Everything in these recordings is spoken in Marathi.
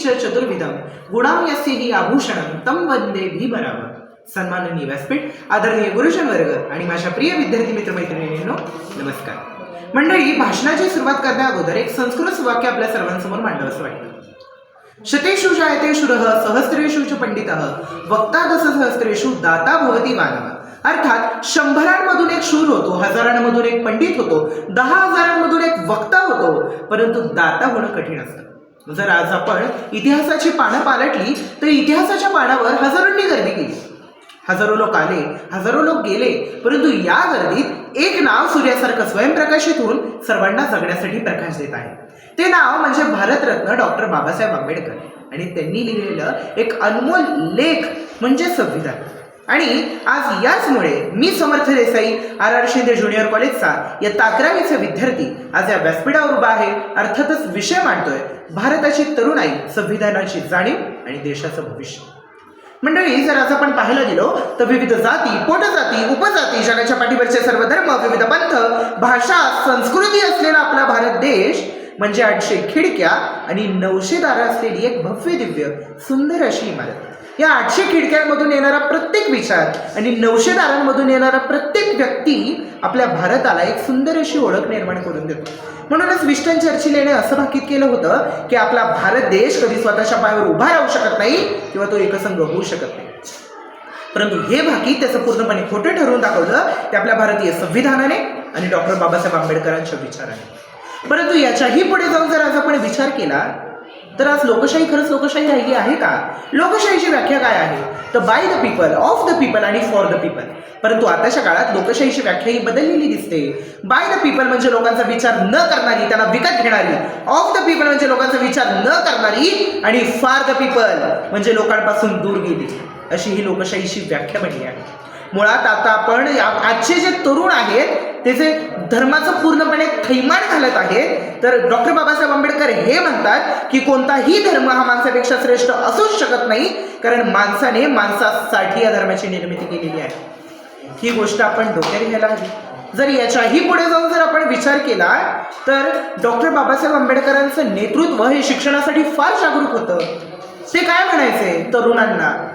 च चतुर्विधम। गुणां यस्य ही आभूषणं तम वंदे भीमराव। सन्माननीय व्यासपीठ आदरणीय गुरुजन वर्ग आणि माझ्या प्रिय विद्यार्थी मित्रमैत्रिणींनो नमस्कार. मंडळी भाषणाची सुरुवात करण्या अगोदर एक संस्कृत वाक्य आपल्या सर्वांसमोर मांडावंसं वाटतं. शतेषु जायते शूरः सहस्रेषु च पंडितः वक्ता दश सहस्रेषु दाता भवती मानव। अर्थात शंभरांमधून एक शूर होतो हजारांमधून एक पंडित होतो दहा हजारांमधून एक वक्ता होतो परंतु दाता होणं कठीण असतं. जर आज आपण इतिहासाची पानं पालटली तर इतिहासाच्या पानावर हजारोंनी गर्दी केली. हजारो लोक आले हजारो लोक गेले परंतु या गर्दीत एक नाव सूर्यासारखं स्वयंप्रकाशित होऊन सर्वांना जगण्यासाठी प्रकाश देत आहे. ते नाव म्हणजे भारतरत्न डॉक्टर बाबासाहेब आंबेडकर. आणि त्यांनी लिहिलेलं एक अनमोल लेख म्हणजे संविधान. आणि आज याचमुळे मी Samarth Desai R R Shinde junior कॉलेजचा या ताक्रावीचे विद्यार्थी आज या व्यासपीठावर उभा आहे. अर्थातच विषय मांडतोय. भारताची तरुणाई संविधानाची जाणीव आणि देशाचं भविष्य. मंडळी जर आज आपण पाहायला गेलो तर विविध जाती पोटजाती उपजाती जगाच्या पाठीवरचे सर्व धर्म विविध पंथ भाषा संस्कृती असलेला आपला भारत देश म्हणजे आठशे खिडक्या आणि नऊशे दारं असलेली एक भव्य दिव्य सुंदर अशी इमारत. या आठशे खिडक्यांमधून येणारा प्रत्येक विचार आणि नऊशे दारांमधून येणारा प्रत्येक व्यक्ती आपल्या भारताला एक सुंदर अशी ओळख निर्माण करून देतो. म्हणूनच विस्टन चर्चिल याने असं भाकीत केलं होतं की आपला भारत देश कधी स्वतःच्या पायावर उभा राहू शकत नाही किंवा तो एकसंघ होऊ शकत नाही. परंतु हे भाकीत त्याचं पूर्णपणे खोटं ठरवून दाखवलं ते आपल्या भारतीय संविधानाने आणि डॉक्टर बाबासाहेब आंबेडकरांच्या विचाराने. परंतु याच्याही पुढे जाऊन जर आज आपण विचार केला तर आज लोकशाही खरंच लोकशाही राहिली आहे का? लोकशाहीची व्याख्या काय आहे? तर by the people of the people आणि फॉर द पीपल परंतु आताच्या काळात लोकशाहीची व्याख्या ही बदललेली दिसते. बाय द पीपल म्हणजे लोकांचा विचार न करणारी त्यांना विकत घेणारी. ऑफ द पीपल म्हणजे लोकांचा विचार न करणारी आणि फार द पीपल म्हणजे लोकांपासून दूर गेली. अशी ही लोकशाहीची व्याख्या बनली आहे. मुळात आता आपण आजचे जे तरुण आहेत ते जे धर्माचं पूर्णपणे थैमान घालत आहेत तर डॉक्टर बाबासाहेब आंबेडकर हे म्हणतात की कोणताही धर्म हा माणसापेक्षा श्रेष्ठ असूच शकत नाही कारण माणसाने माणसासाठी या धर्माची निर्मिती केलेली आहे. ही गोष्ट आपण डोक्यात घ्यायला हवी. जर याच्याही पुढे जाऊन जर आपण विचार केला तर डॉक्टर बाबासाहेब आंबेडकरांचं नेतृत्व हे शिक्षणासाठी फार जागरूक होतं. ते काय म्हणायचे? तरुणांना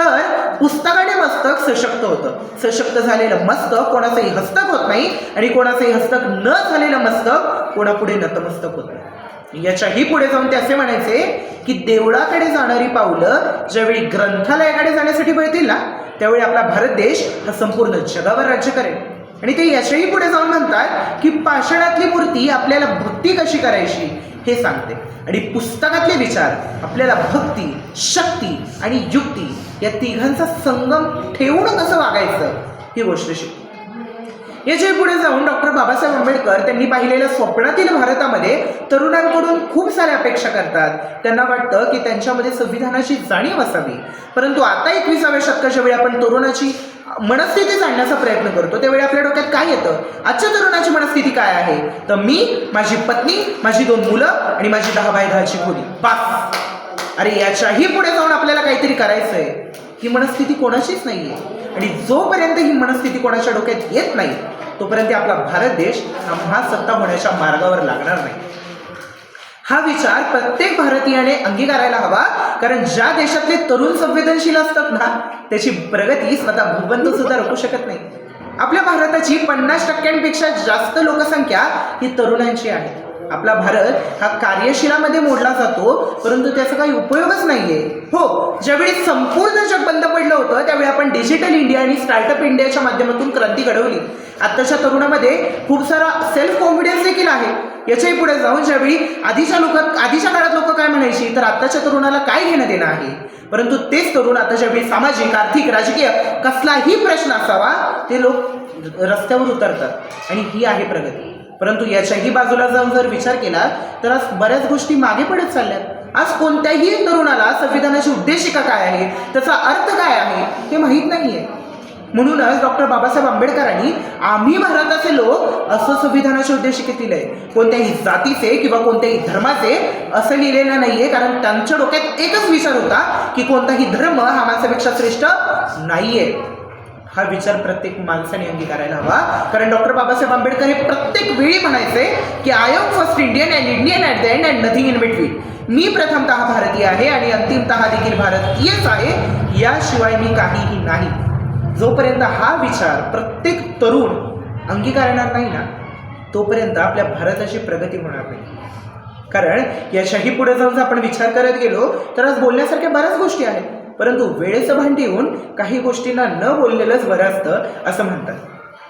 तर पुस्तकाने मस्तक सशक्त होतं. सशक्त झालेलं मस्तक कोणाचंही हस्तक होत नाही आणि कोणाचंही हस्तक न झालेलं मस्तक कोणापुढे नतमस्तक होत नाही. याच्याही पुढे जाऊन ते असे म्हणायचे की देवळाकडे जाणारी पावलं ज्यावेळी ग्रंथालयाकडे जाण्यासाठी मिळतील ना त्यावेळी आपला भारत देश हा संपूर्ण जगावर राज्य करेल. आणि ते याच्याही पुढे जाऊन म्हणतात की पाषाणातली मूर्ती आपल्याला भक्ती कशी करायची हे सांगते. आणि पुस्तकातले विचार आपल्याला भक्ती शक्ती आणि युक्ती या तिघांचा संगम ठेवून कसं वागायचं ही गोष्ट शिकते याच्यापुढे जाऊन डॉक्टर बाबासाहेब आंबेडकर त्यांनी पाहिलेल्या स्वप्नातील भारतामध्ये तरुणांकडून खूप साऱ्या अपेक्षा करतात. त्यांना वाटतं की त्यांच्यामध्ये संविधानाची जाणीव असावी. परंतु आता एकविसाव्या शतकाच्या वेळी आपण तरुणाची मनस्थिती जाणण्याचा प्रयत्न करतो त्यावेळी आपल्या डोक्यात काय येतं? आजच्या तरुणाची मनस्थिती काय आहे? तर मी माझी पत्नी माझी दोन मुलं आणि माझी दहा बाय दहाची खोली. बास! अरे याच्याही पुढे जाऊन आपल्याला काहीतरी करायचंय. ही मनस्थिती कोणाचीच नाहीये. आणि जोपर्यंत ही मनस्थिती कोणाच्या डोक्यात येत नाही तोपर्यंत आपला भारत देश हा महासत्ता होण्याच्या मार्गावर लागणार नाही. हा विचार प्रत्येक भारतीयाने अंगीकारायला हवा. कारण ज्या देशातले तरुण संवेदनशील असतात ना त्याची प्रगती स्वतः भूबंत सुद्धा रोखू शकत नाही. आपल्या भारताची पन्नास टक्क्यांपेक्षा जास्त लोकसंख्या ही तरुणांची आहे. आपला भारत हा कार्यशिलामध्ये मोडला जातो परंतु त्याचा काही उपयोगच नाहीये. हो ज्यावेळी संपूर्ण जग बंद पडलं होतं त्यावेळी आपण डिजिटल इंडिया आणि स्टार्टअप इंडियाच्या माध्यमातून क्रांती घडवली. आत्ताच्या तरुणामध्ये खूप सारा सेल्फ कॉन्फिडन्स देखील आहे. याच्याही पुढे जाऊन ज्यावेळी आधीच्या लोक आधीच्या काळात लोक काय म्हणायची तर आत्ताच्या तरुणाला काय घेणं देणं आहे? परंतु तेच तरुण आता ज्यावेळी सामाजिक आर्थिक राजकीय कसलाही प्रश्न असावा ते लोक रस्त्यावर उतरतात. आणि ही आहे प्रगती. परंतु याच्याही बाजूला जाऊन जर विचार केला तर आज बऱ्याच गोष्टी मागे पडत चालल्यात. आज कोणत्याही तरुणाला संविधानाची उद्देशिका काय आहे त्याचा अर्थ काय आहे हे माहीत नाही आहे म्हणूनच डॉक्टर बाबासाहेब आंबेडकरांनी आम्ही भारताचे लोक असं संविधानाच्या उद्देशिकेतील दिलंय कोणत्याही जातीचे किंवा कोणत्याही धर्माचे असं लिहिलेलं नाहीये कारण त्यांच्या डोक्यात एकच विचार होता की कोणताही धर्म हा माणसापेक्षा श्रेष्ठ नाहीये. हा विचार प्रत्येक माणसाने अंगीकारायला हवा. कारण डॉक्टर बाबासाहेब आंबेडकर हे प्रत्येक वेळी म्हणायचे की I am first Indian and Indian at the end and nothing in between मी प्रथमतः भारतीय आहे आणि अंतिमत देखील भारतीयच आहे. याशिवाय मी काहीही नाही. जोपर्यंत हा विचार प्रत्येक तरुण अंगीकारणार नाही ना तोपर्यंत आपल्या भारताची प्रगती होणार नाही. कारण याच्याही पुढे जाऊन जर आपण विचार करत गेलो तर आज बोलण्यासारख्या बऱ्याच गोष्टी आहेत. परंतु वेळेचं भान ठेवून काही गोष्टींना न बोललेलंच बरं असतं असं म्हणतात.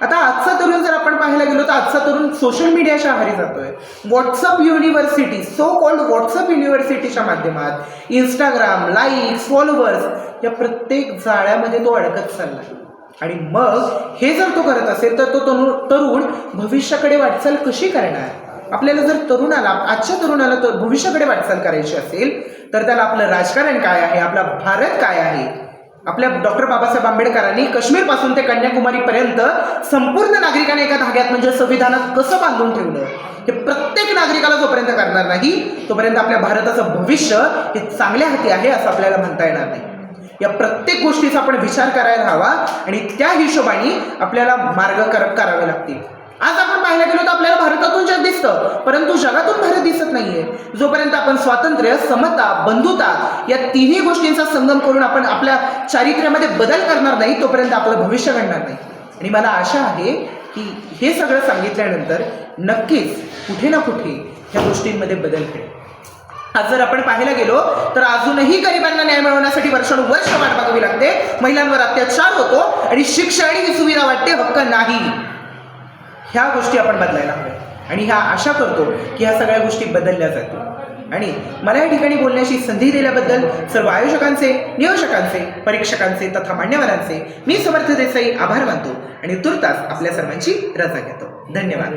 आता आजचा तरुण जर आपण पाहायला गेलो तर आजचा तरुण सोशल मीडियाच्या आहारी जातोय. WhatsApp university so called WhatsApp युनिव्हर्सिटीच्या माध्यमात इंस्टाग्राम लाईक्स फॉलोअर्स या प्रत्येक जाळ्यामध्ये तो अडकत चालला आणि मग हे जर तो करत असेल तर तो तरुण भविष्याकडे वाटचाल कशी करणार? आपल्याला जर तरुणाला आजच्या तरुणाला तर भविष्याकडे वाटचाल करायची असेल तर त्याला आपलं राजकारण काय आहे आपला भारत काय आहे? आपल्या डॉक्टर बाबासाहेब आंबेडकरांनी काश्मीरपासून ते कन्याकुमारीपर्यंत संपूर्ण नागरिकांनी एका धाग्यात म्हणजे संविधानात कसं बांधून ठेवलं? हे प्रत्येक नागरिकाला जोपर्यंत करणार नाही तोपर्यंत आपल्या भारताचं भविष्य हे चांगल्या हाती आहे असं आपल्याला म्हणता येणार नाही. या प्रत्येक गोष्टीचा आपण विचार करायला हवा आणि त्या हिशोबाने आपल्याला मार्ग करावे लागतील. आज आपण पाहायला गेलो तर आपल्याला भारतातून जग दिसतं परंतु जगातून भारत दिसत नाहीये. जोपर्यंत आपण स्वातंत्र्य समता बंधुता या तिन्ही गोष्टींचा संगम करून आपण आपल्या चारित्र्यामध्ये बदल करणार नाही तोपर्यंत आपलं भविष्य घडणार नाही. आणि मला आशा आहे की हे सगळं सांगितल्यानंतर नक्कीच कुठे ना कुठे ह्या गोष्टींमध्ये बदल घडेल. आज जर आपण पाहायला गेलो तर अजूनही गरिबांना न्याय मिळवण्यासाठी वर्षानुवर्ष वाट बघावी लागते. महिलांवर अत्याचार होतो आणि शिक्षण ही सुविधा वाटते हक्क नाही. ह्या गोष्टी आपण बदलायला हव्या आणि ह्या आशा करतो की ह्या सगळ्या गोष्टी बदलल्या जातील. आणि मला या ठिकाणी बोलण्याची संधी दिल्याबद्दल सर्व आयोजकांचे नियोजकांचे परीक्षकांचे तथा मान्यवरांचे मी समर्थ देसाई आभार मानतो आणि तुर्तास आपल्या सर्वांची रजा घेतो. धन्यवाद.